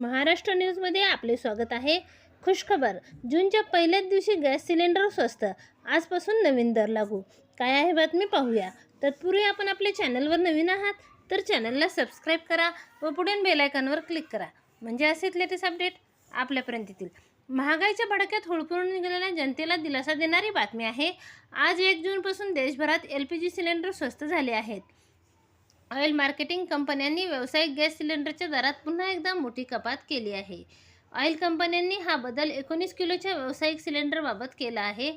महाराष्ट्र न्यूजमध्ये आपले स्वागत आहे. खुशखबर जूनच्या पहिल्याच दिवशी गॅस सिलेंडर स्वस्त आजपासून नवीन दर लागू. काय आहे बातमी पाहूया. तत्पूर्वी आपण आपल्या चॅनलवर नवीन आहात तर चॅनलला सबस्क्राईब करा व पुढे बेलायकॉनवर क्लिक करा. म्हणजे असेच लेटेस्ट अपडेट आपल्यापर्यंत येतील. महागाईच्या भडक्यात होळकरून निघालेल्या जनतेला दिलासा देणारी बातमी आहे. आज एक जूनपासून देशभरात एल पी जी सिलेंडर स्वस्त झाले आहेत. ऑइल मार्केटिंग कंपन्यांनी व्यावसायिक गॅस सिलेंडरच्या दरात पुन्हा एकदा मोठी कपात केली आहे. ऑइल कंपन्यांनी हा बदल एकोणीस किलोच्या व्यावसायिक सिलेंडरबाबत केला आहे.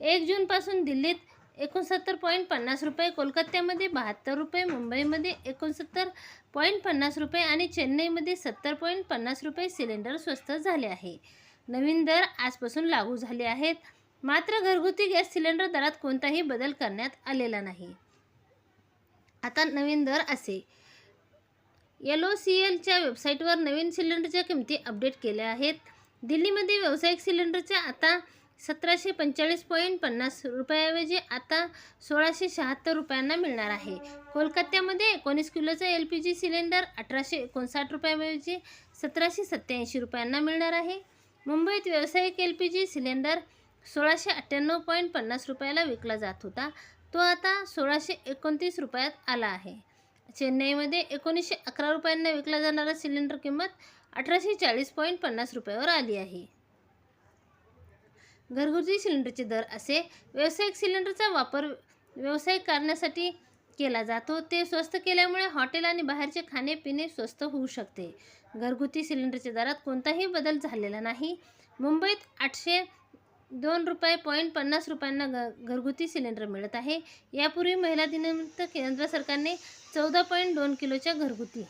एक जूनपासून दिल्लीत एकोणसत्तर पॉईंट पन्नास रुपये कोलकात्यामध्ये बहात्तर रुपये मुंबईमध्ये एकोणसत्तर पॉईंट पन्नास रुपये आणि चेन्नईमध्ये सत्तर पॉईंट पन्नास रुपये सिलेंडर स्वस्त झाले आहे. नवीन दर आजपासून लागू झाले आहेत. मात्र घरगुती गॅस सिलेंडर दरात कोणताही बदल करण्यात आलेला नाही. आता नवीन दर असे. एल ओ सी एलच्या वेबसाईटवर नवीन सिलेंडरच्या किमती अपडेट केल्या आहेत. दिल्लीमध्ये व्यावसायिक सिलेंडरच्या आता सतराशे पंचेचाळीस पॉईंट पन्नास रुपयाऐवजी आता सोळाशे शहात्तर रुपयांना मिळणार आहे. कोलकात्यामध्ये एकोणीस किलोचा एल पी जी सिलेंडर अठराशे एकोणसाठ रुपयाऐवजी सतराशे सत्त्याऐंशी रुपयांना मिळणार आहे. मुंबईत व्यावसायिक एल पी जी सिलेंडर सोळाशे अठ्ठ्याण्णव पॉईंट पन्नास रुपयाला विकला जात होता. तो आता सोळाशे एकोणतीस रुपयात आला आहे. चेन्नईमध्ये एकोणीसशे अकरा रुपयांना विकला जाणारा सिलेंडर किंमत अठराशे चाळीस पॉईंट पन्नास रुपयावर आली आहे. घरगुती सिलेंडरचे दर असे व्यावसायिक सिलेंडरचा वापर व्यावसायिक करण्यासाठी केला जातो. ते स्वस्त केल्यामुळे हॉटेल आणि बाहेरचे खाणे स्वस्त होऊ शकते. घरगुती सिलेंडरच्या दरात कोणताही बदल झालेला नाही. मुंबईत आठशे दोन रुपये पॉईंट पन्नास रुपयांना घ घरगुती सिलेंडर मिळत आहे. यापूर्वी महिला दिनानिमित्त केंद्र सरकारने चौदा पॉईंट दोन किलोच्या घरगुती